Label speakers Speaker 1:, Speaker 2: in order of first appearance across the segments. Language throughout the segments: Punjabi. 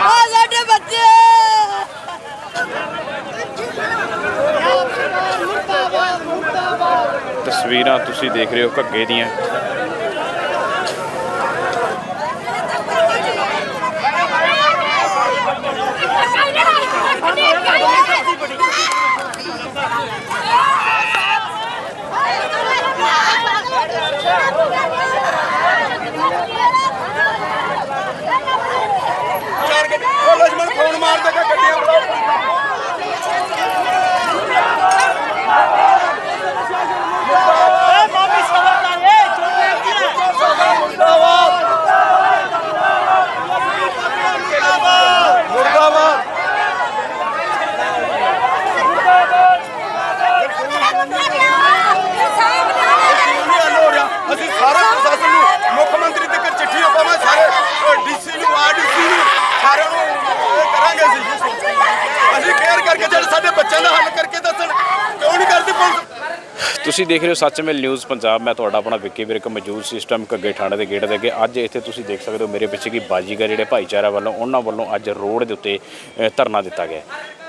Speaker 1: ਆ ਸਾਡੇ ਬੱਚੇ।
Speaker 2: ਤਸਵੀਰਾਂ ਤੁਸੀਂ ਦੇਖ ਰਹੇ ਹੋ ਘੱਗੇ ਦੀਆਂ। ਤੁਸੀਂ ਦੇਖ ਰਹੇ ਹੋ ਸੱਚਮੇਲ ਨਿਊਜ਼ ਪੰਜਾਬ। ਮੈਂ ਤੁਹਾਡਾ ਆਪਣਾ ਵਿੱਕੀ ਵਿਰਕ ਮੌਜੂਦ ਸਿਸਟਮ ਘੱਗੇ ਥਾਣੇ ਦੇ ਗੇਟ ਦੇ ਅੱਗੇ। ਅੱਜ ਇੱਥੇ ਤੁਸੀਂ ਦੇਖ ਸਕਦੇ ਹੋ ਮੇਰੇ ਪਿੱਛੇ ਕੀ ਬਾਜੀਗਰ ਜਿਹੜੇ ਭਾਈਚਾਰਾ ਵੱਲੋਂ, ਉਹਨਾਂ ਵੱਲੋਂ ਅੱਜ ਰੋਡ ਦੇ ਉੱਤੇ ਧਰਨਾ ਦਿੱਤਾ ਗਿਆ।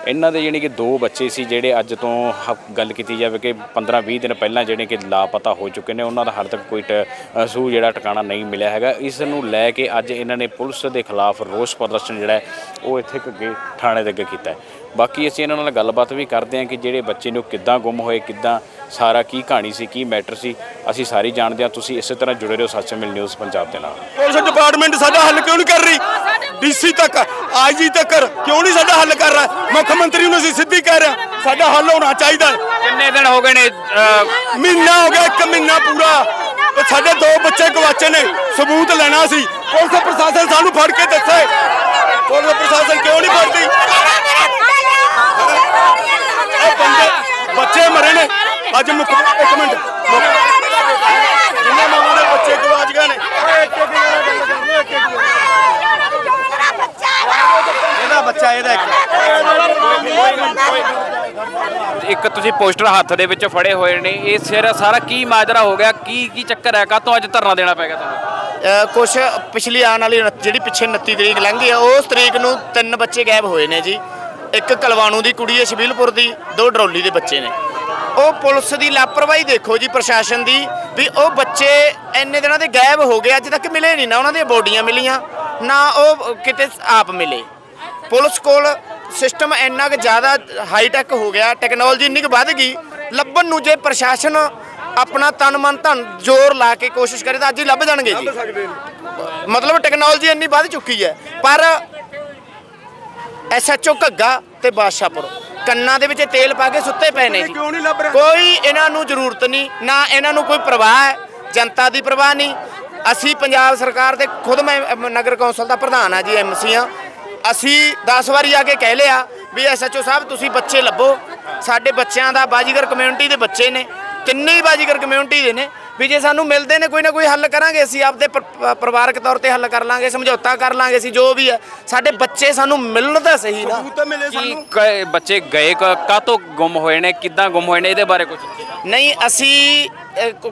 Speaker 2: ਇਹਨਾਂ ਦੇ ਜਿਹੜੇ ਕਿ ਦੋ ਬੱਚੇ ਸੀ ਜਿਹੜੇ ਅੱਜ ਤੋਂ ਹ- ਗੱਲ ਕੀਤੀ ਜਾਵੇ ਕਿ 15-20 ਦਿਨ ਪਹਿਲਾਂ ਜਿਹੜੇ ਕਿ ਲਾਪਤਾ ਹੋ ਚੁੱਕੇ ਨੇ। ਉਹਨਾਂ ਦਾ ਹਾਲੇ ਤੱਕ ਕੋਈ ਟ- ਸੂ ਜਿਹੜਾ ਟਿਕਾਣਾ ਨਹੀਂ ਮਿਲਿਆ ਹੈਗਾ। ਇਸ ਨੂੰ ਲੈ ਕੇ ਅੱਜ ਇਹਨਾਂ ਨੇ ਪੁਲਿਸ ਦੇ ਖਿਲਾਫ ਰੋਸ ਪ੍ਰਦਰਸ਼ਨ ਜਿਹੜਾ ਉਹ ਇੱਥੇ ਘੱਗੇ ਥਾਣੇ ਦੇ ਅੱਗੇ ਕੀਤਾ ਬਾਕੀ ਅਸੀਂ ਇਹਨਾਂ ਨਾਲ ਗੱਲਬਾਤ ਵੀ ਕਰਦੇ ਹਾਂ ਕਿ ਜਿਹੜੇ ਬੱਚੇ ਨੂੰ ਕਿੱਦਾਂ ਗੁੰਮ ਹੋਏ, ਕਿੱਦਾਂ ਸਾਰਾ ਕੀ ਕਹਾਣੀ ਸੀ ਕੀ ਮੈਟਰ ਸੀ ਅਸੀਂ ਸਾਰੀ ਜਾਣਦੇ ਹਾਂ ਤੁਸੀਂ ਇਸੇ ਤਰ੍ਹਾਂ ਜੁੜੇ ਰਹੋ ਸੱਚਮੇਲ ਨਿਊਜ਼ ਪੰਜਾਬ ਦੇ ਨਾਲ।
Speaker 3: ਪੁਲਿਸ ਡਿਪਾਰਟਮੈਂਟ ਸਾਡਾ ਹੱਲ ਕਿਉਂ ਨਹੀਂ ਕਰ ਰਹੀ? ਡੀਸੀ ਤੱਕ ਆਈਜੀ ਤੱਕ ਕਿਉਂ ਨਹੀਂ ਸਾਡਾ ਹੱਲ ਕਰ ਰਿਹਾ? ਮੁੱਖ ਮੰਤਰੀ ਨੂੰ ਅਸੀਂ ਸਿੱਧੀ ਕਹਿ ਰਹੇ ਹਾਂ, ਸਾਡਾ ਹੱਲ ਹੋਣਾ ਚਾਹੀਦਾ।
Speaker 2: ਕਿੰਨੇ ਦਿਨ ਹੋ ਗਏ ਨੇ
Speaker 3: ਮਹੀਨਾ ਹੋ ਗਿਆ ਇੱਕ ਮਹੀਨਾ ਪੂਰਾ। ਤੇ ਸਾਡੇ ਦੋ ਬੱਚੇ ਗਵਾਚੇ ਨੇ ਸਬੂਤ ਲੈਣਾ ਸੀ। ਪੁਲਿਸ ਪ੍ਰਸ਼ਾਸਨ ਸਾਨੂੰ ਫੜ ਕੇ ਦੱਸੇ ਪੁਲਿਸ ਪ੍ਰਸ਼ਾਸਨ ਕਿਉਂ ਨਹੀਂ ਫੜਦੀ? ਬੱਚੇ ਮਰੇ ਨੇ। ਅੱਜ ਮੁੱਖ ਇੱਕ ਮਿੰਟ। ਜਿੰਨੇ ਮਾਵਾਂ ਦੇ ਬੱਚੇ ਗਵਾਚ ਗਏ ਨੇ ਇਹਦਾ ਬੱਚਾ ਇਹਦਾ ਇੱਕ।
Speaker 2: ਇੱਕ ਤੁਸੀਂ ਪੋਸਟਰ ਹੱਥ ਦੇ ਵਿੱਚ ਫੜੇ ਹੋਏ ਨੇ। ਇਹ ਸਿਰ ਸਾਰਾ ਕੀ ਮਾਜਰਾ ਹੋ ਗਿਆ? ਕੀ ਕੀ ਚੱਕਰ ਹੈ? ਕਾਹਤੋਂ ਅੱਜ ਧਰਨਾ ਦੇਣਾ ਪੈ ਗਿਆ ਤੁਹਾਨੂੰ?
Speaker 4: ਕੁਝ ਪਿਛਲੀ ਆਉਣ ਵਾਲੀ ਜਿਹੜੀ ਪਿੱਛੇ 29 ਤਰੀਕ ਲੰਘੀ ਆ ਉਸ ਤਰੀਕ ਨੂੰ ਤਿੰਨ ਬੱਚੇ ਗਾਇਬ ਹੋਏ ਨੇ ਜੀ। ਇੱਕ ਕਲਵਾਣੂ ਦੀ ਕੁੜੀ ਹੈ ਸ਼ਬੀਲਪੁਰ ਦੀ, ਦੋ ਡਰੋਲੀ ਦੇ ਬੱਚੇ ਨੇ। ਉਹ ਪੁਲਿਸ ਦੀ ਲਾਪਰਵਾਹੀ ਦੇਖੋ ਜੀ ਪ੍ਰਸ਼ਾਸਨ ਦੀ ਵੀ ਉਹ ਬੱਚੇ ਇੰਨੇ ਦਿਨਾਂ ਦੇ ਗਾਇਬ ਹੋ ਗਏ, ਅੱਜ ਤੱਕ ਮਿਲੇ ਨਹੀਂ ਨਾ ਉਹਨਾਂ ਦੀਆਂ ਬੋਡੀਆਂ ਮਿਲੀਆਂ, ਨਾ ਉਹ ਕਿਤੇ ਆਪ ਮਿਲੇ। ਪੁਲਿਸ ਕੋਲ ਸਿਸਟਮ ਇੰਨਾ ਕੁ ਜ਼ਿਆਦਾ ਹਾਈਟੈਕ ਹੋ ਗਿਆ, ਟੈਕਨੋਲੋਜੀ ਇੰਨੀ ਕੁ ਵੱਧ ਗਈ, ਲੱਭਣ ਨੂੰ ਜੇ ਪ੍ਰਸ਼ਾਸਨ ਆਪਣਾ ਤਨ ਮਨ ਧਨ ਜ਼ੋਰ ਲਾ ਕੇ ਕੋਸ਼ਿਸ਼ ਕਰੇ ਤਾਂ ਅੱਜ ਹੀ ਲੱਭ ਜਾਣਗੇ ਜੀ। ਮਤਲਬ ਟੈਕਨੋਲੋਜੀ ਇੰਨੀ ਵੱਧ ਚੁੱਕੀ ਹੈ, ਪਰ ਐਸਐਚਓ ਘੱਗਾ ਤੇ ਬਾਦਸ਼ਾਹਪੁਰ ਕੰਨਾਂ ਦੇ ਵਿੱਚ ਤੇਲ ਪਾ ਕੇ ਸੁੱਤੇ ਪਏ ਨੇ ਜੀ। ਕੋਈ ਇਹਨਾਂ ਨੂੰ ਜ਼ਰੂਰਤ ਨਹੀਂ ਨਾ ਇਹਨਾਂ ਨੂੰ ਕੋਈ ਪ੍ਰਵਾਹ ਹੈ। ਜਨਤਾ ਦੀ ਪ੍ਰਵਾਹ ਨਹੀਂ। ਅਸੀਂ ਪੰਜਾਬ ਸਰਕਾਰ ਦੇ ਖੁਦ ਮੈਂ ਨਗਰ ਕੌਂਸਲ ਦਾ ਪ੍ਰਧਾਨ ਆ ਜੀ ਐਮਸੀ ਆ। ਅਸੀਂ 10 ਵਾਰੀ ਆ ਕੇ ਕਹਿ ਲਿਆ ਵੀ ਐਸਐਚਓ ਸਾਹਿਬ ਤੁਸੀਂ ਬੱਚੇ ਲੱਭੋ। ਸਾਡੇ ਬੱਚਿਆਂ ਦਾ ਬਾਜੀਗਰ ਕਮਿਊਨਿਟੀ ਦੇ ਬੱਚੇ ਨੇ। ਹੀ ਬਾਜੀਗਰ ਕਮਿਊਨਿਟੀ ਦੇ ਨੇ। ਵੀ ਜੇ ਸਾਨੂੰ ਮਿਲਦੇ ਨੇ ਕੋਈ ਨਾ ਕੋਈ ਹੱਲ ਕਰਾਂਗੇ ਅਸੀਂ ਆਪਦੇ ਪਰਿਵਾਰਕ ਤੌਰ ਤੇ ਹੱਲ ਕਰ ਲਾਂਗੇ ਸਮਝੌਤਾ ਕਰ ਲਾਂਗੇ ਅਸੀਂ ਜੋ ਵੀ ਹੈ ਸਾਡੇ ਬੱਚੇ ਸਾਨੂੰ ਮਿਲਣ ਤਾਂ ਸਹੀ ਨਾ।
Speaker 3: ਸਬੂਤ ਤਾਂ ਮਿਲੇ
Speaker 2: ਕੀ
Speaker 3: ਸਾਨੂੰ।
Speaker 2: ਕ- ਬੱਚੇ ਗਏ ਕ- ਕਾਹਤੋਂ ਗੁੰਮ ਹੋਏ ਨੇ ਕਿੱਦਾਂ ਗੁੰਮ ਹੋਏ ਨੇ ਇਹਦੇ ਬਾਰੇ ਕੁਝ
Speaker 4: ਨਹੀਂ ਅਸੀਂ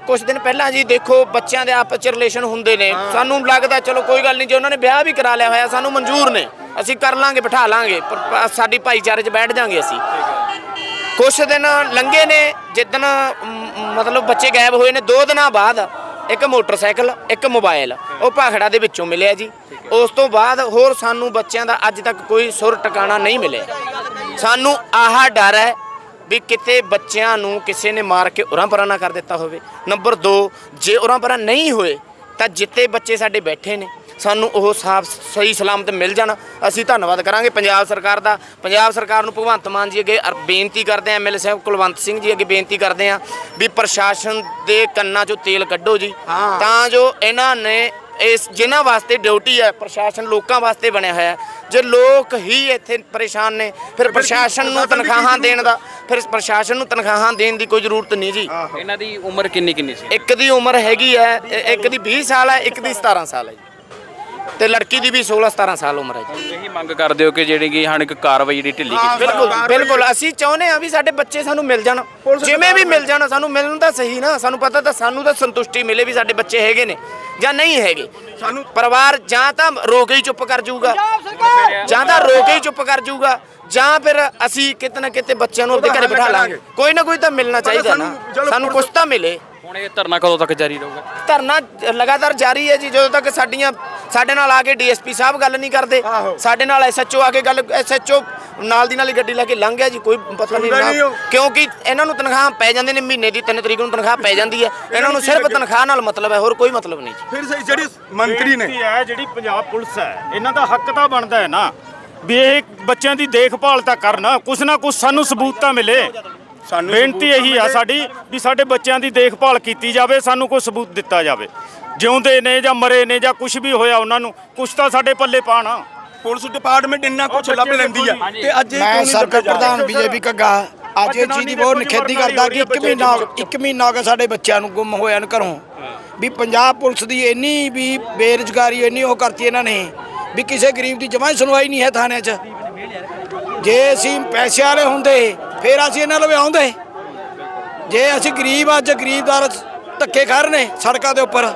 Speaker 4: ਕੁਝ ਦਿਨ ਪਹਿਲਾਂ ਜੀ ਦੇਖੋ ਬੱਚਿਆਂ ਦੇ ਆਪਸ ਚ ਰਿਲੇਸ਼ਨ ਹੁੰਦੇ ਨੇ। ਸਾਨੂੰ ਲੱਗਦਾ ਚਲੋ ਕੋਈ ਗੱਲ ਨਹੀਂ ਜੇ ਉਹਨਾਂ ਨੇ ਵਿਆਹ ਵੀ ਕਰਾ ਲਿਆ ਹੋਇਆ ਸਾਨੂੰ ਮਨਜ਼ੂਰ ਨੇ। ਅਸੀਂ ਕਰ ਲਾਂਗੇ ਬਿਠਾ ਲਾਂਗੇ ਸਾਡੀ ਭਾਈਚਾਰੇ 'ਚ ਬੈਠ ਜਾਾਂਗੇ ਅਸੀਂ। ਕੁਝ ਦਿਨ ਲੰਘੇ ਨੇ, ਜਿੱਦਣ ਮਤਲਬ ਬੱਚੇ ਗਾਇਬ ਹੋਏ ਨੇ, ਦੋ ਦਿਨਾਂ ਬਾਅਦ ਇੱਕ ਮੋਟਰਸਾਈਕਲ, ਇੱਕ ਮੋਬਾਈਲ ਉਹ ਭਾਖੜਾ ਦੇ ਵਿੱਚੋਂ ਮਿਲਿਆ ਜੀ। ਉਸ ਤੋਂ ਬਾਅਦ ਹੋਰ ਸਾਨੂੰ ਬੱਚਿਆਂ ਦਾ ਅੱਜ ਤੱਕ ਕੋਈ ਸੁਰ ਟਿਕਾਣਾ ਨਹੀਂ ਮਿਲਿਆ। ਸਾਨੂੰ ਆਹ ਡਰ ਹੈ ਵੀ ਕਿਤੇ ਬੱਚਿਆਂ ਨੂੰ ਕਿਸੇ ਨੇ ਮਾਰ ਕੇ ਉਰਾਂ ਪਰਾਂ ਨਾ ਕਰ ਦਿੱਤਾ ਹੋਵੇ। ਨੰਬਰ 2 ਜੇ ਉਰਾਂ ਪਰਾਂ ਨਹੀਂ ਹੋਏ, ਤਾਂ ਜਿੱਤੇ ਬੱਚੇ ਸਾਡੇ ਬੈਠੇ ਨੇ। ਸਾਨੂੰ ਉਹ ਸਾਫ਼ ਸਹੀ ਸਲਾਮਤ ਮਿਲ ਜਾਣ। ਅਸੀਂ ਧੰਨਵਾਦ ਕਰਾਂਗੇ ਪੰਜਾਬ ਸਰਕਾਰ ਦਾ। ਪੰਜਾਬ ਸਰਕਾਰ ਨੂੰ ਭਗਵੰਤ ਮਾਨ ਜੀ ਅੱਗੇ ਅਰ- ਬੇਨਤੀ ਕਰਦੇ ਆ ਐਮਐਲਏ ਸਾਹਿਬ ਕੁਲਵੰਤ ਸਿੰਘ ਜੀ ਅੱਗੇ ਬੇਨਤੀ ਕਰਦੇ ਆ ਵੀ ਪ੍ਰਸ਼ਾਸਨ ਦੇ ਕੰਨਾਂ 'ਚੋਂ ਤੇਲ ਕੱਢੋ ਜੀ। ਤਾਂ ਜੋ ਇਹਨਾਂ ਨੇ ਇਸ ਜਿਨ੍ਹਾਂ ਵਾਸਤੇ ਡਿਊਟੀ ਹੈ ਪ੍ਰਸ਼ਾਸਨ ਲੋਕਾਂ ਵਾਸਤੇ ਬਣਿਆ ਹੋਇਆ। ਜੇ ਲੋਕ ਹੀ ਇੱਥੇ ਪਰੇਸ਼ਾਨ ਨੇ ਫਿਰ ਪ੍ਰਸ਼ਾਸਨ ਨੂੰ ਤਨਖਾਹਾਂ ਦੇਣ ਦਾ ਫਿਰ ਪ੍ਰਸ਼ਾਸਨ ਨੂੰ ਤਨਖਾਹਾਂ ਦੇਣ ਦੀ ਕੋਈ ਜ਼ਰੂਰਤ ਨਹੀਂ ਜੀ।
Speaker 2: ਇਹਨਾਂ ਦੀ ਉਮਰ ਕਿੰਨੀ ਕਿੰਨੀ ਸੀ?
Speaker 4: ਇੱਕ ਦੀ ਉਮਰ ਹੈਗੀ ਹੈ ਇੱਕ ਦੀ 20 ਸਾਲ ਹੈ ਇੱਕ ਦੀ 17 ਸਾਲ ਹੈ ਜੀ। ਤੇ ਲੜਕੀ ਦੀ ਵੀ 16 17 ਸਾਲ ਉਮਰ ਹੈ ਜੀ।
Speaker 2: ਇਹੀ ਮੰਗ ਕਰਦੇ ਹੋ ਕਿ ਜਿਹੜੀ ਕਿ ਹਨ ਇੱਕ ਕਾਰਵਾਈ ਜਿਹੜੀ ਢਿੱਲੀ ਕੀਤੀ
Speaker 4: ਬਿਲਕੁਲ ਬਿਲਕੁਲ। ਅਸੀਂ ਚਾਹੁੰਦੇ ਆ ਵੀ ਸਾਡੇ ਬੱਚੇ ਸਾਨੂੰ ਮਿਲ ਜਾਣ। ਜਿਵੇਂ ਵੀ ਮਿਲ ਜਾਣ ਸਾਨੂੰ ਮਿਲਣ ਤਾਂ ਸਹੀ ਨਾ। ਸਾਨੂੰ ਪਤਾ ਤਾਂ ਸਾਨੂੰ ਤਾਂ ਸੰਤੁਸ਼ਟੀ ਮਿਲੇ ਵੀ ਸਾਡੇ ਬੱਚੇ ਹੈਗੇ ਨੇ ਜਾਂ ਨਹੀਂ ਹੈਗੇ। ਸਾਨੂੰ ਪਰਿਵਾਰ ਜਾਂ ਤਾਂ ਰੋ ਕੇ ਹੀ ਚੁੱਪ ਕਰ ਜਾਊਗਾ। ਜਾਂ ਤਾਂ ਰੋ ਕੇ ਹੀ ਚੁੱਪ ਕਰ ਜਾਊਗਾ। ਜਾਂ ਫਿਰ ਅਸੀਂ ਕਿਤੇ ਨਾ ਕਿਤੇ ਬੱਚਿਆਂ ਨੂੰ ਆਪਣੇ ਘਰੇ ਬਿਠਾ ਲਾਂਗੇ। ਕੋਈ ਨਾ ਕੋਈ ਤਾਂ ਮਿਲਣਾ ਚਾਹੀਦਾ ਨਾ।
Speaker 3: ਸਾਨੂੰ
Speaker 4: ਕੁਝ ਤਾਂ ਮਿਲੇ।
Speaker 2: ਹੁਣ ਇਹ ਧਰਨਾ ਕਦੋਂ ਤੱਕ ਜਾਰੀ ਰਹੂਗਾ?
Speaker 4: ਧਰਨਾ ਲਗਾਤਾਰ ਜਾਰੀ ਹੈ ਜੀ ਜਦੋਂ ਤੱਕ ਸਾਡੀਆਂ ਸਾਡੇ ਨਾਲ ਆ ਕੇ ਡੀਐਸਪੀ ਸਾਹਿਬ ਗੱਲ ਨਹੀਂ ਕਰਦੇ। ਸਾਡੇ ਨਾਲ ਐਸਐਚਓ ਆ ਕੇ ਗੱਲ ਐਸਐਚਓ ਨਾਲ ਦੀ ਨਾਲ ਹੀ ਗੱਡੀ ਲੈ ਕੇ ਲੰਘ ਗਿਆ ਜੀ ਕੋਈ ਪਤਾ ਨਹੀਂ ਨਾ। ਕਿਉਂਕਿ ਇਹਨਾਂ ਨੂੰ ਤਨਖਾਹ ਪੈ ਜਾਂਦੇ ਨੇ ਮਹੀਨੇ ਦੀ 3 ਤਰੀਕ ਨੂੰ ਤਨਖਾਹ ਪੈ ਜਾਂਦੀ ਹੈ। ਇਹਨਾਂ ਨੂੰ ਸਿਰਫ ਤਨਖਾਹ ਨਾਲ ਮਤਲਬ ਹੈ ਹੋਰ ਕੋਈ ਮਤਲਬ ਨਹੀਂ ਜੀ।
Speaker 3: ਫਿਰ ਸਹੀ ਜਿਹੜੀ ਮੰਤਰੀ ਨੇ
Speaker 5: ਹੈ ਜਿਹੜੀ ਪੰਜਾਬ ਪੁਲਿਸ ਹੈ ਇਹਨਾਂ ਦਾ ਹੱਕ ਤਾਂ ਬਣਦਾ ਹੈ ਨਾ। ਵੀ ਇਹ ਬੱਚਿਆਂ ਦੀ ਦੇਖਭਾਲ ਤਾਂ ਕਰਨ ਕੁਛ ਨਾ ਕੁਛ ਸਾਨੂੰ ਸਬੂਤ ਤਾਂ ਮਿਲੇ।
Speaker 3: ਸਾਨੂੰ
Speaker 5: ਬੇਨਤੀ ਇਹੀ ਆ। ਸਾਡੀ ਵੀ ਸਾਡੇ ਬੱਚਿਆਂ ਦੀ ਦੇਖਭਾਲ ਕੀਤੀ ਜਾਵੇ ਸਾਨੂੰ ਕੋਈ ਸਬੂਤ ਦਿੱਤਾ ਜਾਵੇ। ਜਿਉਂਦੇ ਨੇ ਜਾਂ ਮਰੇ ਨੇ ਜਾਂ ਕੁਝ ਵੀ ਹੋਇਆ ਉਹਨਾਂ ਨੂੰ ਕੁਛ ਤਾਂ ਸਾਡੇ ਪੱਲੇ ਪਾਣ।
Speaker 3: ਪੁਲਿਸ ਡਿਪਾਰਟਮੈਂਟ ਇੰਨਾ ਕੁਝ ਲੱਭ ਲੈਂਦੀ ਆ ਤੇ ਅੱਜ ਇਹ
Speaker 6: ਮੈਂ ਸਰਕਲ? ਪ੍ਰਧਾਨ ਬੀਜੇਪੀ ਕੱਗਾ ਅੱਜ ਇਹ ਚੀਜ਼ ਦੀ ਬਹੁਤ ਨਿਖੇਧੀ ਕਰਦਾ ਕਿ ਇੱਕ ਮਹੀਨਾ ਇੱਕ ਮਹੀਨਾ ਹੋ ਗਿਆ ਸਾਡੇ ਬੱਚਿਆਂ ਨੂੰ ਗੁੰਮ ਹੋਇਆਂ ਨੂੰ ਘਰੋਂ। ਵੀ ਪੰਜਾਬ ਪੁਲਿਸ ਦੀ ਇੰਨੀ ਵੀ ਬੇਰੁਜ਼ਗਾਰੀ ਇੰਨੀ ਉਹ ਕਰਤੀ ਇਹਨਾਂ ਨੇ ਵੀ ਕਿਸੇ ਗਰੀਬ ਦੀ ਜਮਾਂ ਸੁਣਵਾਈ ਨਹੀਂ ਹੈ ਥਾਣਿਆਂ 'ਚ। ਜੇ ਅਸੀਂ ਪੈਸੇ ਵਾਲੇ ਹੁੰਦੇ ਫਿਰ ਅਸੀਂ ਇਹਨਾਂ ਲਵੇ ਆਉਂਦੇ। ਜੇ ਅਸੀਂ ਗਰੀਬ ਅੱਜ ਗਰੀਬਦਾਰ ਧੱਕੇ ਖਾ ਰਹੇ ਨੇ ਸੜਕਾਂ ਦੇ ਉੱਪਰ,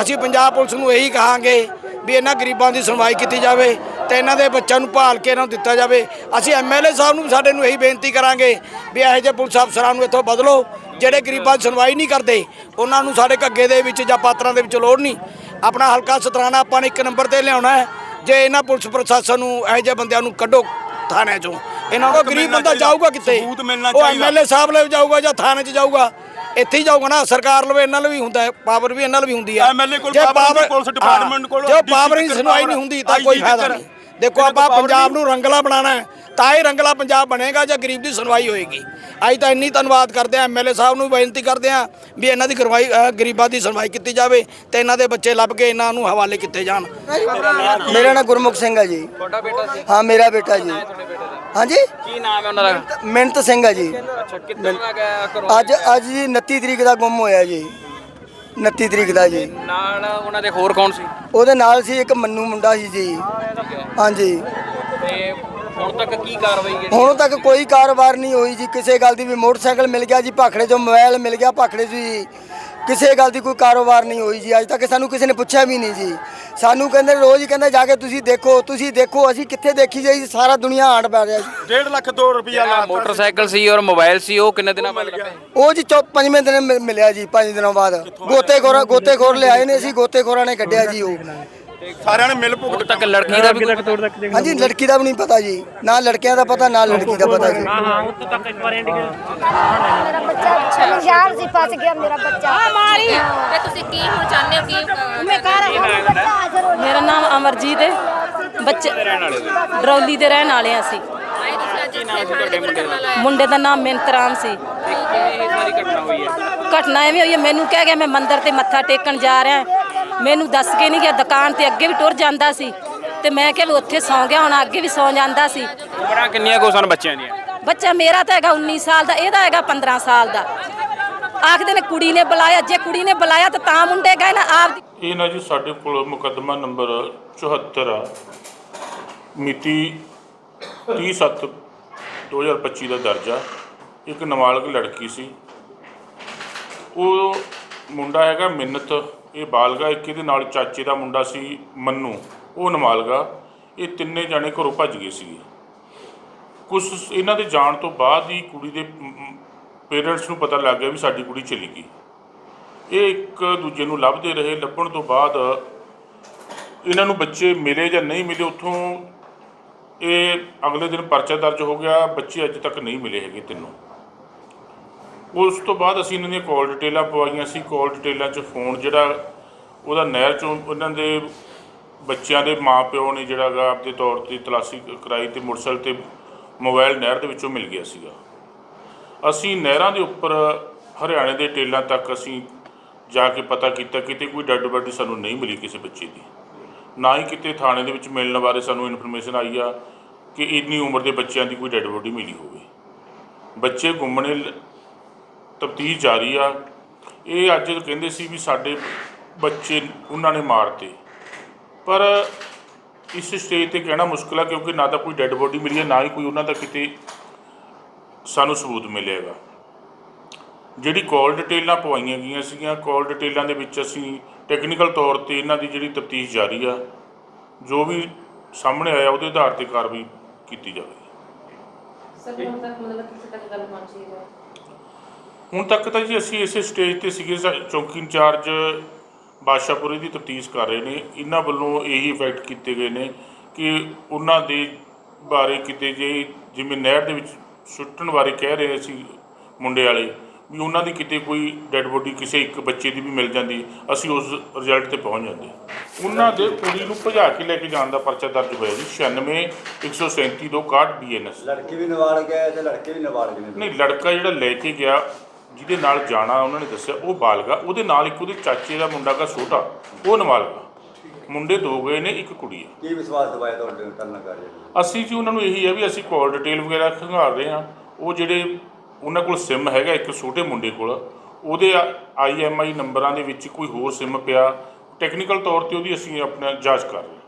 Speaker 6: ਅਸੀਂ ਪੰਜਾਬ ਪੁਲਿਸ ਨੂੰ ਇਹੀ ਕਹਾਂਗੇ ਵੀ ਇਹਨਾਂ ਗਰੀਬਾਂ ਦੀ ਸੁਣਵਾਈ ਕੀਤੀ ਜਾਵੇ ਤੇ ਇਹਨਾਂ ਦੇ ਬੱਚਿਆਂ ਨੂੰ ਭਾਲ ਕੇ ਇਹਨਾਂ ਨੂੰ ਦਿੱਤਾ ਜਾਵੇ। ਅਸੀਂ ਐਮਐਲਏ ਸਾਹਿਬ ਨੂੰ ਸਾਡੇ ਨੂੰ ਇਹੀ ਬੇਨਤੀ ਕਰਾਂਗੇ ਵੀ ਇਹੋ ਜਿਹੇ ਪੁਲਿਸ ਅਫਸਰਾਂ ਨੂੰ ਇੱਥੋਂ ਬਦਲੋ, ਜਿਹੜੇ ਗਰੀਬਾਂ ਦੀ ਸੁਣਵਾਈ ਨਹੀਂ ਕਰਦੇ, ਉਹਨਾਂ ਨੂੰ ਸਾਡੇ ਘੱਗੇ ਦੇ ਵਿੱਚ ਜਾਂ ਪਾਤਰਾਂ ਦੇ ਵਿੱਚ ਲੋੜ ਨਹੀਂ। ਆਪਣਾ ਹਲਕਾ ਸਤਰਾਣਾ ਆਪਾਂ ਨੇ ਇੱਕ ਨੰਬਰ ਤੇ ਲਿਆਉਣਾ ਹੈ। ਜੇ ਇਹਨਾਂ ਪੁਲਿਸ ਪ੍ਰਸ਼ਾਸਨ ਨੂੰ ਇਹੋ ਜਿਹੇ ਬੰਦਿਆਂ ਨੂੰ ਕੱਢੋ ਥਾਣੇ ਚੋਂ। ਇਹਨਾਂ ਨੂੰ ਗਰੀਬ ਬੰਦਾ। ਜਾਊਗਾ ਕਿੱਥੇ
Speaker 3: ਸਬੂਤ ਮਿਲਣਾ
Speaker 6: ਉਹ
Speaker 3: ਚਾਹੀਦਾ।
Speaker 6: ਐਮਐਲਏ ਸਾਹਿਬ ਲਈ ਜਾਊਗਾ ਜਾਂ ਥਾਣੇ 'ਚ ਜਾਊਗਾ ਇੱਥੇ ਹੀ ਜਾਊਗਾ ਨਾ ਸਰਕਾਰ ਲਵੇ ਇਹਨਾਂ ਲਈ ਵੀ ਹੁੰਦਾ ਹੈ ਪਾਵਰ ਵੀ ਇਹਨਾਂ ਲਈ ਵੀ ਹੁੰਦੀ ਹੈ
Speaker 3: MLA ਕੋਲ power- ਪੁਲਿਸ department ਕੋਲ
Speaker 6: ਜੇ ਪਾਵਰ ਹੀ
Speaker 3: ਤੱਕ
Speaker 6: ਸੁਣਵਾਈ ਨਹੀਂ ਹੁੰਦੀ ਤਾਂ ਕੋਈ ਫਾਇਦਾ। ਨਹੀਂ ਦੇਖੋ ਆਪਾਂ ਪੰਜਾਬ। ਨੂੰ ਰੰਗਲਾ ਬਣਾਉਣਾ ਹੈ ਤਾਂ ਹੀ ਰੰਗਲਾ ਪੰਜਾਬ ਬਣੇਗਾ ਜੇ ਗਰੀਬ ਦੀ ਸੁਣਵਾਈ ਹੋਏਗੀ। ਅੱਜ ਤਾਂ ਇੰਨੀ ਧੰਨਵਾਦ ਕਰਦੇ ਆ ਐਮਐਲਏ ਸਾਹਿਬ ਨੂੰ ਬੇਨਤੀ ਕਰਦੇ ਆ ਵੀ ਇਹਨਾਂ ਦੀ ਗਰਵਾਈ ਅ, ਗਰੀਬਾਂ ਦੀ ਸੁਣਵਾਈ ਕੀਤੀ ਜਾਵੇ ਤੇ ਇਹਨਾਂ ਦੇ ਬੱਚੇ ਲੱਭ ਕੇ ਇਹਨਾਂ ਨੂੰ ਹਵਾਲੇ ਕੀਤੇ ਜਾਣ।
Speaker 1: ਮੇਰਾ ਨਾਮ ਗੁਰਮੁਖ ਸਿੰਘ ਹੈ ਜੀ।
Speaker 2: ਤੁਹਾਡਾ ਬੇਟਾ ਸੀ?
Speaker 1: ਹਾਂ ਮੇਰਾ ਬੇਟਾ ਜੀ। ਹਾਂਜੀ?
Speaker 2: ਕੀ ਨਾਮ ਹੈ ਉਹਨਾਂ ਦਾ?
Speaker 1: ਮਿੰਟ ਸਿੰਘ ਹੈ ਜੀ।
Speaker 2: ਅੱਛਾ
Speaker 1: ਅੱਜ ਅੱਜ ਜੀ 29 ਤਰੀਕ ਦਾ ਗੁੰਮ ਹੋਇਆ ਜੀ। 29 ਤਰੀਕ ਦਾ ਜੀ।
Speaker 2: ਨਾਲ ਉਹਨਾਂ ਦੇ ਹੋਰ ਕੌਣ ਸੀ?
Speaker 1: ਉਹਦੇ ਨਾਲ ਸੀ ਇੱਕ ਮੰਨੂ ਮੁੰਡਾ ਸੀ ਜੀ। ਹਾਂਜੀ।
Speaker 2: ਤੇ ਹੁਣ ਤੱਕ ਕੀ ਕਾਰਵਾਈ ਜਿਹੜੀ
Speaker 1: ਹੁਣ ਤੱਕ ਕੋਈ ਕਾਰੋਬਾਰ ਨਹੀਂ ਹੋਈ ਜੀ। ਕਿਸੇ ਗੱਲ ਦੀ ਵੀ ਮੋਟਰਸਾਈਕਲ ਮਿਲ ਗਿਆ ਜੀ ਭਾਖੜੇ ਚੋਂ ਮੋਬਾਈਲ ਮਿਲ ਗਿਆ ਭਾਖੜੇ 'ਚ ਜੀ ਕਿਸੇ ਗੱਲ ਦੀ ਕੋਈ ਕਾਰੋਬਾਰ ਨਹੀਂ ਹੋਈ ਜੀ। ਅੱਜ ਤੱਕ ਸਾਨੂੰ ਕਿਸੇ ਨੇ ਪੁੱਛਿਆ ਵੀ ਨਹੀਂ ਜੀ। ਸਾਨੂੰ ਕਹਿੰਦੇ ਰੋਜ਼ ਹੀ ਕਹਿੰਦੇ ਜਾ ਕੇ ਤੁਸੀਂ ਦੇਖੋ ਤੁਸੀਂ ਦੇਖੋ ਅਸੀਂ ਕਿੱਥੇ ਦੇਖੀ ਜਾਈ ਸਾਰਾ ਦੁਨੀਆ ਆਂਡ ਪੈ ਰਿਹਾ ਜੀ।
Speaker 3: 1.5 ਲੱਖ 2 ਰੁਪਿਆ
Speaker 2: ਜਿਹੜਾ ਮੋਟਰਸਾਈਕਲ ਸੀ ਔਰ ਮੋਬਾਈਲ ਸੀ ਉਹ ਕਿੰਨੇ ਦਿਨਾਂ ਬਾਅਦ ਲੱਭੇ
Speaker 1: ਉਹ ਜੀ ਚੌ ਪੰਜਵੇਂ ਦਿਨ ਮਿ- ਮਿਲਿਆ ਜੀ ਪੰਜ ਦਿਨਾਂ ਬਾਅਦ। ਗੋਤੇਖੋਰ ਗੋਤੇਖੋਰ ਲਿਆਏ ਨੇ ਅਸੀਂ ਗੋਤੇਖੋਰਾਂ ਨੇ ਕੱਢਿਆ ਜੀ ਉਹ।
Speaker 3: ਸਾਰਿਆਂ ਨੇ ਮਿਲ ਭੁਗਤ
Speaker 2: ਤੱਕ ਲੜਕੀ ਦਾ ਵੀ ਕੋਈ
Speaker 1: ਹਾਂਜੀ ਲੜਕੀ ਦਾ ਵੀ ਨਹੀਂ ਪਤਾ ਜੀ। ਨਾ ਲੜਕਿਆਂ ਦਾ ਪਤਾ ਨਾ ਲੜਕੀ ਦਾ ਪਤਾ ਜੀ।
Speaker 7: ਮੇਰਾ ਬੱਚਾ ਸਾਨੂੰ ਯਾਰ ਸੀ ਫਸ ਗਿਆ ਮੇਰਾ ਬੱਚਾ। ਮਾਰੀ।
Speaker 8: ਤੇ ਤੁਸੀਂ ਕੀ ਹੁਣ ਚਾਹੁੰਦੇ ਹੋ ਕਿ
Speaker 7: ਮੈਂ ਘਰ ਹਾਂ ਬੱਚਾ ਹਾਜ਼ਰ ਹੋ
Speaker 9: ਮੇਰਾ ਨਾਮ ਅਮਰਜੀਤ ਹੈ। ਬੱਚੇ ਡਰੌਲੀ ਦੇ ਰਹਿਣ ਵਾਲੇ ਹਾਂ ਅਸੀਂ।
Speaker 8: ਆਏ ਤੁਸੀਂ ਅੱਜ ਇੱਥੇ ਥਾਣੇ ਦੇ? ਵਿੱਚ ਧਰਨਾ ਲਾਇਆ
Speaker 9: ਮੁੰਡੇ ਦਾ ਨਾਮ ਮਿੰਤਰਾਮ ਸੀ।
Speaker 2: ਇਹ ਸਾਰੀ ਘਟਨਾ ਹੋਈ ਹੈ?
Speaker 9: ਘਟਨਾ ਐਵੇਂ ਹੋਈ ਹੈ ਮੈਨੂੰ ਕਹਿ ਗਿਆ ਮੈਂ ਮੰਦਿਰ ਤੇ ਮੱਥਾ ਟੇਕਣ ਜਾ ਰਿਹਾ। ਮੈਨੂੰ ਦੱਸ ਕੇ ਨਹੀਂ ਗਿਆ ਦੁਕਾਨ ਤੇ ਅੱਗੇ ਵੀ ਟੁਰ ਜਾਂਦਾ ਸੀ ਤੇ ਮੈਂ ਕਿਹਾ ਵੀ ਉੱਥੇ ਸੌਂ ਗਿਆ ਹੁਣ ਅੱਗੇ ਵੀ ਸੌਂ ਜਾਂਦਾ ਸੀ।
Speaker 2: ਉਮਰਾਂ ਕਿੰਨੀਆਂ ਕੋ ਸਨ ਬੱਚਿਆਂ ਦੀਆਂ?
Speaker 9: ਬੱਚਾ ਮੇਰਾ ਤਾਂ ਹੈਗਾ 19 ਸਾਲ ਦਾ ਇਹਦਾ ਹੈਗਾ 15 ਸਾਲ ਦਾ। ਆਖਦੇ ਨੇ ਕੁੜੀ ਨੇ ਬੁਲਾਇਆ ਜੇ ਕੁੜੀ ਨੇ ਬੁਲਾਇਆ ਤਾਂ ਤਾਂ ਮੁੰਡੇ ਗਏ ਨਾ ਆਪ
Speaker 10: ਇਹ ਨਾ ਜੀ ਸਾਡੇ ਕੋਲ ਮੁਕੱਦਮਾ ਨੰਬਰ 74 ਆ। ਮਿਤੀ 30/7/2025 ਦਾ ਦਰਜ ਆ। ਇੱਕ ਨਾਬਾਲਗ ਲੜਕੀ ਸੀ। ਉਹ ਮੁੰਡਾ ਹੈਗਾ ਮਿੰਨਤ ਇਹ ਬਾਲਗਾ ਇੱਕ ਇਹਦੇ ਨਾਲ ਚਾਚੇ ਦਾ ਮੁੰਡਾ ਸੀ, ਮੰਨੂ। ਉਹ ਨਮਾਲਗਾ। ਇਹ ਤਿੰਨੇ ਜਾਣੇ ਘਰੋਂ ਭੱਜ ਗਏ ਸੀਗੇ। ਕੁਝ ਇਹਨਾਂ ਦੇ ਜਾਣ ਤੋਂ ਬਾਅਦ ਹੀ ਕੁੜੀ ਦੇ ਪੇਰੈਂਟਸ ਨੂੰ ਪਤਾ ਲੱਗ ਗਿਆ ਵੀ ਸਾਡੀ ਕੁੜੀ ਚਲੀ ਗਈ। ਇਹ ਇੱਕ ਦੂਜੇ ਨੂੰ ਲੱਭਦੇ ਰਹੇ। ਲੱਭਣ ਤੋਂ ਬਾਅਦ ਇਹਨਾਂ ਨੂੰ ਬੱਚੇ ਮਿਲੇ ਜਾਂ ਨਹੀਂ ਮਿਲੇ, ਉੱਥੋਂ ਇਹ ਅਗਲੇ ਦਿਨ ਪਰਚਾ ਦਰਜ ਹੋ ਗਿਆ। ਬੱਚੇ ਅੱਜ ਤੱਕ ਨਹੀਂ ਮਿਲੇ ਹੈਗੇ ਤਿੰਨੋਂ। ਉਸ ਤੋਂ ਬਾਅਦ ਅਸੀਂ ਇਹਨਾਂ ਦੀਆਂ ਕਾਲ ਡਿਟੇਲਾਂ ਪਵਾਈਆਂ ਸੀ। ਕਾਲ ਡਿਟੇਲਾਂ 'ਚ ਫੋਨ ਜਿਹੜਾ ਉਹਦਾ ਨਹਿਰ 'ਚੋਂ ਉਹਨਾਂ ਦੇ ਬੱਚਿਆਂ ਦੇ ਮਾਪਿਓ ਨੇ ਜਿਹੜਾ ਗਾ ਆਪਦੇ ਤੌਰ ਤੇ ਤਲਾਸ਼ੀ ਕਰਾਈ ਤੇ ਮੋਟਰਸਾਈਕਲ ਤੇ ਮੋਬਾਈਲ ਨਹਿਰ ਦੇ ਵਿੱਚੋਂ ਮਿਲ ਗਿਆ ਸੀਗਾ। ਅਸੀਂ ਨਹਿਰਾਂ ਦੇ ਉੱਪਰ ਹਰਿਆਣੇ ਦੇ ਟੇਲਾਂ ਤੱਕ ਅਸੀਂ ਜਾ ਕੇ ਪਤਾ ਕੀਤਾ, ਕਿਤੇ ਕੋਈ ਡੈੱਡ ਬਾਡੀ ਸਾਨੂੰ ਨਹੀਂ ਮਿਲੀ ਕਿਸੇ ਬੱਚੇ ਦੀ। ਨਾ ਹੀ ਕਿਤੇ ਥਾਣੇ ਦੇ ਵਿੱਚ ਮਿਲਣ ਬਾਰੇ ਸਾਨੂੰ ਇਨਫੋਰਮੇਸ਼ਨ ਆਈ ਆ ਕਿ ਇੰਨੀ ਉਮਰ ਦੇ ਬੱਚਿਆਂ ਦੀ ਕੋਈ ਡੈੱਡ ਬਾਡੀ ਮਿਲੀ ਹੋਵੇ। ਬੱਚੇ ਗੁੰਮਣੇ ਤਫਤੀਸ਼ ਜਾਰੀ ਆ। ਇਹ ਅੱਜ ਕਹਿੰਦੇ ਸੀ ਵੀ ਸਾਡੇ ਬੱਚੇ ਉਹਨਾਂ ਨੇ ਮਾਰਤੇ। ਪਰ ਇਸ ਸਟੇਜ ਤੇ ਕਹਿਣਾ ਮੁਸ਼ਕਿਲ ਆ ਕਿਉਂਕਿ ਨਾ ਤਾਂ ਕੋਈ ਡੈੱਡ ਬੋਡੀ ਮਿਲੀ ਹੈ ਨਾ ਹੀ ਕੋਈ ਉਹਨਾਂ ਦਾ ਕਿਤੇ ਸਾਨੂੰ ਸਬੂਤ ਮਿਲੇਗਾ ਜਿਹੜੀ ਕਾਲ ਡਿਟੇਲਾਂ ਪਵਾਈਆਂ ਗਈਆਂ ਸੀਗੀਆਂ ਕਾਲ ਡਿਟੇਲਾਂ ਦੇ ਵਿੱਚ ਅਸੀਂ ਟੈਕਨੀਕਲ ਤੌਰ ਤੇ ਇਹਨਾਂ ਦੀ ਜਿਹੜੀ ਤਫਤੀਸ਼ ਜਾਰੀ ਆ, ਜੋ ਵੀ ਸਾਹਮਣੇ ਆਇਆ ਉਹਦੇ ਆਧਾਰ ਤੇ ਕਾਰਵਾਈ ਕੀਤੀ ਜਾਵੇਗੀ। ਹੁਣ ਤੱਕ ਤਾਂ ਜੀ ਅਸੀਂ ਇਸੇ ਸਟੇਜ ਤੇ ਸੀਗੇ ਸਾ- ਚੌਂਕੀ ਇੰਚਾਰਜ ਬਾਦਸ਼ਾਹਪੁਰੇ ਦੀ ਤਫਤੀਸ਼ ਕਰ ਰਹੇ ਨੇ। ਇਹਨਾਂ ਵੱਲੋਂ ਇਹੀ ਫੈਕਟ ਕੀਤੇ ਗਏ ਨੇ ਕਿ ਉਹਨਾਂ ਦੇ ਬਾਰੇ ਕਿਤੇ ਜੇ ਜਿਵੇਂ ਨਹਿਰ ਦੇ ਵਿੱਚ ਸੁੱਟਣ ਬਾਰੇ ਕਹਿ ਰਹੇ ਸੀ ਮੁੰਡੇ ਵਾਲੇ ਵੀ ਉਹਨਾਂ ਦੀ ਕਿਤੇ ਕੋਈ ਡੈੱਡ ਬੋਡੀ ਕਿਸੇ ਇੱਕ ਬੱਚੇ ਦੀ ਵੀ ਮਿਲ ਜਾਂਦੀ ਅਸੀਂ ਉਸ ਰਿਜ਼ਲਟ ਤੇ ਪਹੁੰਚ ਜਾਂਦੇ। ਉਹਨਾਂ ਦੇ ਕੁੜੀ ਨੂੰ ਭਜਾ ਕੇ ਲੈ ਕੇ ਜਾਣ ਦਾ ਪਰਚਾ ਦਰਜ ਹੋਇਆ ਜੀ 96 137 ਦੋ 61 ਬੀਐਨਐਸ
Speaker 11: ਲੜਕੀ ਵੀ ਨਾਬਾਲਗ ਹੈ ਤੇ ਲੜਕੇ ਵੀ ਨਾਬਾਲਗ ਨੇ।
Speaker 10: ਨਹੀਂ ਲੜਕਾ ਜਿਹੜਾ ਲੈ ਕੇ ਗਿਆ ਜਿਹਦੇ ਨਾਲ ਜਾਣਾ ਉਹਨਾਂ ਨੇ ਦੱਸਿਆ ਉਹ ਬਾਲਗਾ ਉਹਦੇ ਨਾਲ ਇੱਕ ਉਹਦੇ ਚਾਚੇ ਦਾ ਮੁੰਡਾ ਦਾ ਛੋਟਾ ਉਹ ਨਾਬਾਲਗਾ। ਮੁੰਡੇ ਦੋ ਗਏ ਨੇ ਇੱਕ ਕੁੜੀ ਹੈ
Speaker 11: ਕੀ ਵਿਸ਼ਵਾਸ ਦਵਾਇਆ ਤੁਹਾਡੇ ਕਰਨਾ ਕਰ ਰਹੇ
Speaker 10: ਅਸੀਂ ਜੀ ਉਹਨਾਂ ਨੂੰ ਇਹੀ ਹੈ ਵੀ ਅਸੀਂ ਕਾਲ ਡਿਟੇਲ ਵਗੈਰਾ ਖੰਗਾਲ ਰਹੇ ਹਾਂ ਉਹ ਜਿਹੜੇ ਉਹਨਾਂ ਕੋਲ ਸਿਮ ਹੈਗਾ ਇੱਕ ਛੋਟੇ ਮੁੰਡੇ ਕੋਲ ਉਹਦੇ ਆਈਐਮਆਈ ਨੰਬਰਾਂ ਦੇ ਵਿੱਚ ਕੋਈ ਹੋਰ ਸਿਮ ਪਿਆ। ਟੈਕਨੀਕਲ ਤੌਰ ਤੇ ਉਹਦੀ ਅਸੀਂ ਆਪਣਾ ਜਾਂਚ ਕਰ ਰਹੇ ਹਾਂ